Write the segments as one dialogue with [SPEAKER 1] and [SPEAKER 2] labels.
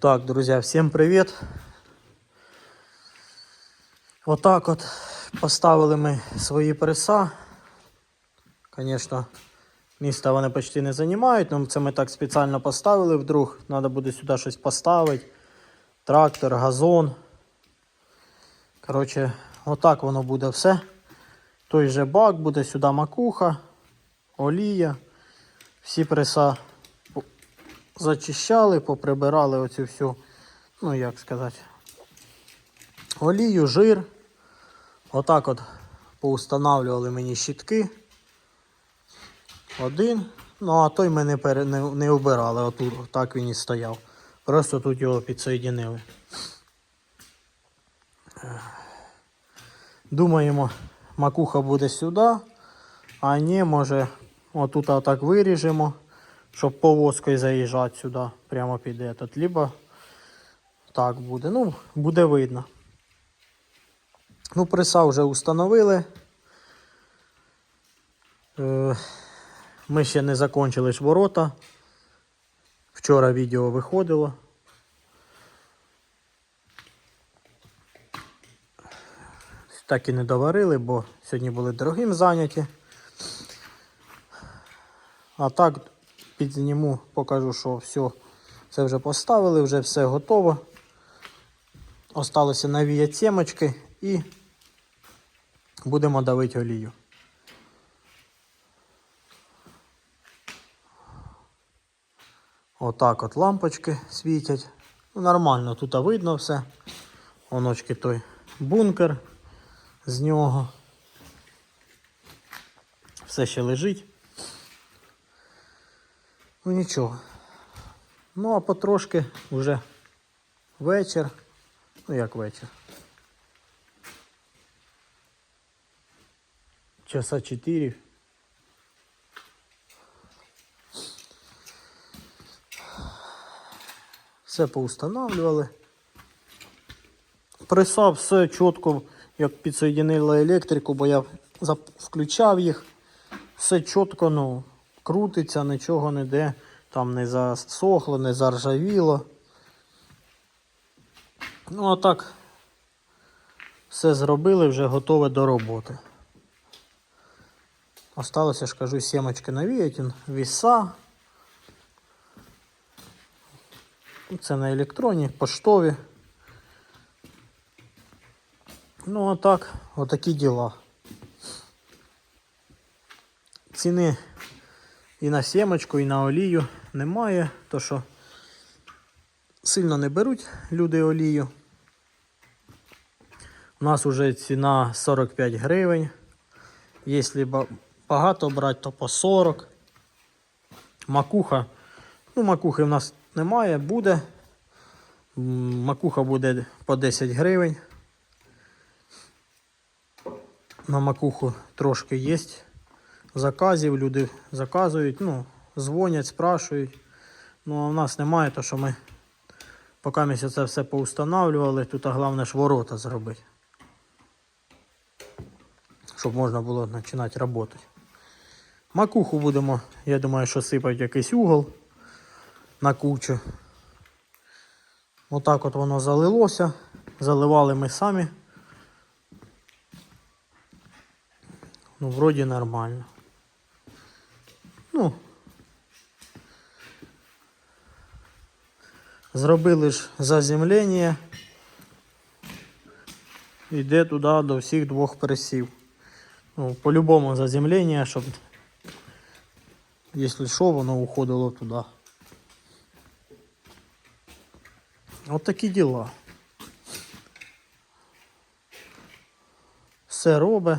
[SPEAKER 1] Так, друзья, всем привет. Отак от поставили ми свої преса. Звісно, міста вони почти не займають, але це ми так спеціально поставили вдруг. Треба буде сюди щось поставити. Трактор, газон. Коротше, отак воно буде все. Той же бак буде сюди макуха, олія. Всі преса зачищали, поприбирали оцю всю, ну як сказати, олію, жир. Отак от поустанавливали мені щітки. Один. Ну, а той ми не, пере, не, не обирали, отут так він і стояв. Просто тут його підсоєдинили. Думаємо, макуха буде сюди, а ні, може, отут отак виріжемо, щоб повозкою заїжджати сюди, прямо під этот. Либо так буде. Ну, буде видно. Ну, преса вже установили. Е, Ми ще не закончили ж ворота. Вчора відео виходило. Так і не доварили, бо сьогодні були дорогим зайняті. А так підзніму, покажу, що все, це вже поставили, вже все готово. Осталося навіяти сімочки і будемо давити олію. Отак от лампочки світять. Ну, нормально, тут видно все. Оночки той бункер з нього. Все ще лежить. Ну нічого. Ну а потрошки вже вечір. Ну як вечір. Часа 4. Все поустанавливали. Преса все чітко, як підсоєдинили електрику, бо я включав їх. Все чітко, ну, крутиться, нічого не де, там не засохло, не заржавіло. Ну, а так, все зробили, вже готове до роботи. Осталося ж кажу, сімочки навіять, он, віса. Це на електроні, поштові. Ну, а так, отакі діла. Ціни і на сімочку, і на олію немає, то що сильно не беруть люди олію. У нас вже ціна 45 гривень. Якщо багато брати, то по 40. Макуха. Ну, макухи в нас немає, буде. Макуха буде по 10 гривень. На макуху трошки є заказів, люди заказують, ну, дзвонять, спрашують. Ну, а в нас немає, то що ми поки ми це все поустанавливали, тут а головне ж ворота зробити. Щоб можна було починати працювати. Макуху будемо, я думаю, що сипати якийсь угол на кучу. Отак от воно залилося. Заливали ми самі. Ну, вроді нормально. Ну. Зробили ж заземлення. Йде туди до всіх двох пресів. Ну, по-любому заземлення, щоб, якщо що, воно уходило туди. От такі діла. Все робить.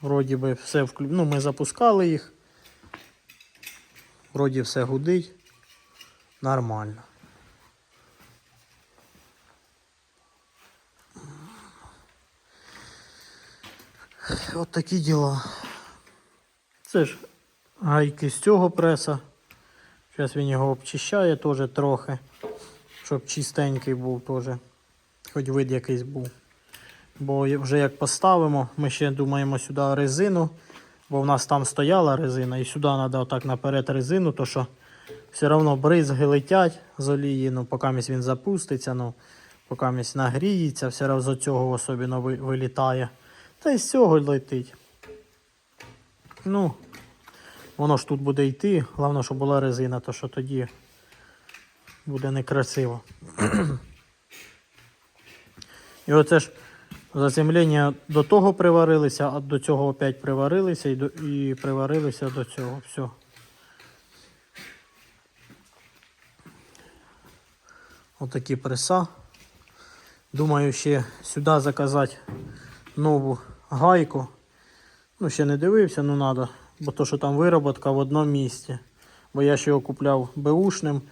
[SPEAKER 1] Вроді би все вклю... Ну, ми запускали їх. Вроді все гудить. Нормально. От такі діла. Це ж гайки з цього преса. Зараз він його обчищає теж трохи, щоб чистенький був теж. Хоч вид якийсь був. Бо вже як поставимо, ми ще думаємо сюди резину, бо в нас там стояла резина, і сюди треба отак наперед резину, то що все одно бризги летять з олії, ну, поки він запуститься, ну, поки нагріється, все одно з цього особливо вилітає. Та й з цього летить. Ну, воно ж тут буде йти. Головне, щоб була резина, то що тоді буде некрасиво. І оце ж заземлення до того приварилися, а до цього опять приварилися і, до, і приварилися до цього. Все. Отакі преса. Думаю, ще сюди заказати нову гайку. Ну, ще не дивився, ну треба. Бо то, що там вироботка в одному місці. Бо я ще його купляв беушним.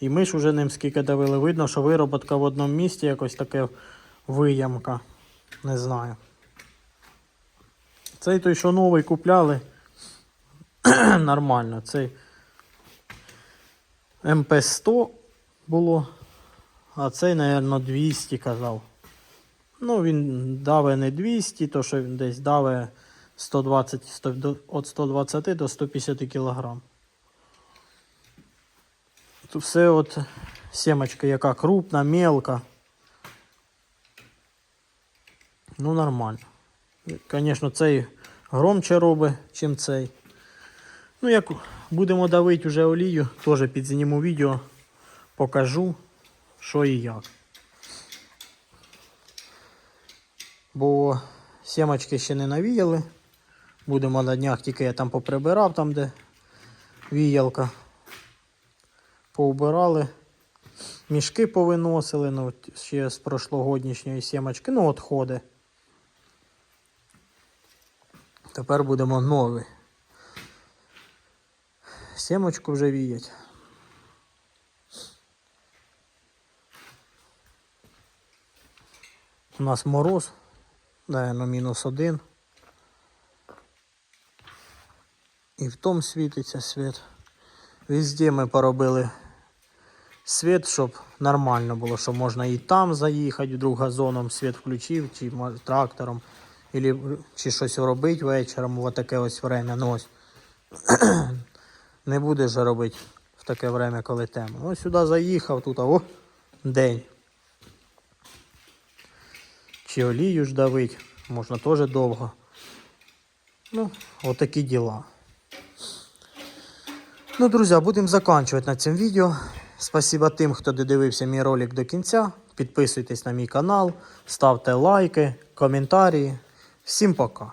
[SPEAKER 1] І ми ж уже ним скільки давили. Видно, що вироботка в одному місці якось таке виямка. Не знаю. Цей той, що новий купляли. Нормально. Цей МП100 було. А цей, мабуть, 200 казав. Ну, він даве не 200, то що він десь даве 120, 100, до- від 120 до 150 кг. Тут все от сімочка, яка крупна, мелка. Ну, нормально. Звісно, цей громче робить, чим цей. Ну, як будемо давити вже олію, теж підзніму відео, покажу, що і як. Бо сімочки ще не навіяли. Будемо на днях, тільки я там поприбирав, там, де віялка. Поубирали. Мішки повиносили, ну, ще з прошлогоднішньої сімочки, ну, отходи. Тепер будемо нові. Сімочку вже віять. У нас мороз, наверное, мінус один. І в тому світиться світ. Везде ми поробили світ, щоб нормально було, щоб можна і там заїхати, вдруг газоном світ включив, чи трактором, чи щось робити вечором в таке ось время. Ну ось. Не будеш же робити в таке время, коли темно. Ось сюди заїхав, тут о, день. Чи олію ж давить, можна теж довго. Ну, отакі діла. Ну, друзі, будемо закінчувати на цьому відео. Спасибо тим, хто додивився мій ролик до кінця. Підписуйтесь на мій канал, ставте лайки, коментарі. Всім пока.